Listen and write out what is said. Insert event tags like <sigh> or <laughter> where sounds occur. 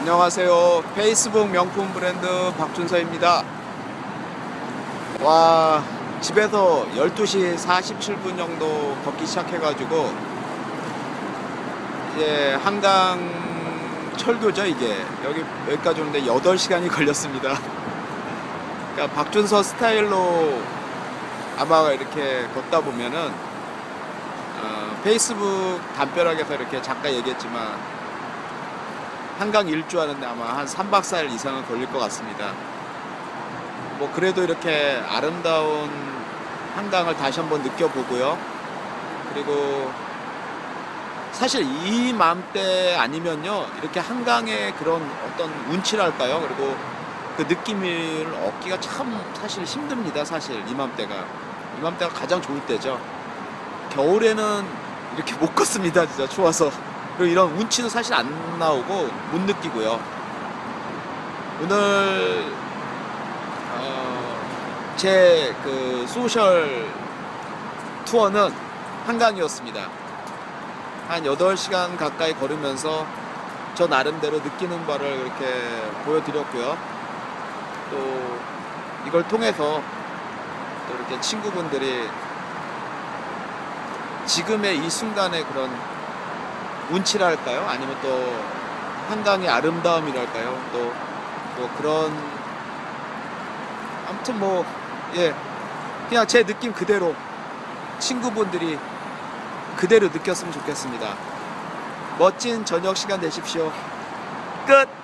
안녕하세요. 페이스북 명품 브랜드 박준서입니다. 와, 집에서 12시 47분 정도 걷기 시작해가지고, 이제 한강 철도죠, 이게. 여기, 여기까지 오는데 8시간이 <laughs> 걸렸습니다. 그러니까 박준서 스타일로 아마 이렇게 걷다 보면은, 어, 페이스북 담벼락에서 이렇게 잠깐 얘기했지만, 한강 일주 하는데 아마 한 3박 4일 이상은 걸릴 것 같습니다. 뭐 그래도 이렇게 아름다운 한강을 다시 한번 느껴보고요. 그리고 사실 이 맘때 아니면요. 이렇게 한강의 그런 어떤 운치랄까요? 그리고 그 느낌을 얻기가 참 사실 힘듭니다. 사실 이맘때가. 이맘때가 가장 좋을 때죠. 겨울에는 이렇게 못 걷습니다. 진짜 추워서. 그리고 이런 운치도 사실 안 나오고 못 느끼고요. 오늘 어, 제그 소셜 투어는 한강이었습니다. 한 8시간 가까이 걸으면서 저 나름대로 느끼는 바를 이렇게 보여드렸고요. 또 이걸 통해서 또 이렇게 친구분들이 지금의 이 순간의 그런 운치랄까요? 아니면 또 한강의 아름다움이랄까요? 또 뭐 그런 아무튼 뭐 예 그냥 제 느낌 그대로 친구분들이 그대로 느꼈으면 좋겠습니다. 멋진 저녁 시간 되십시오. 끝.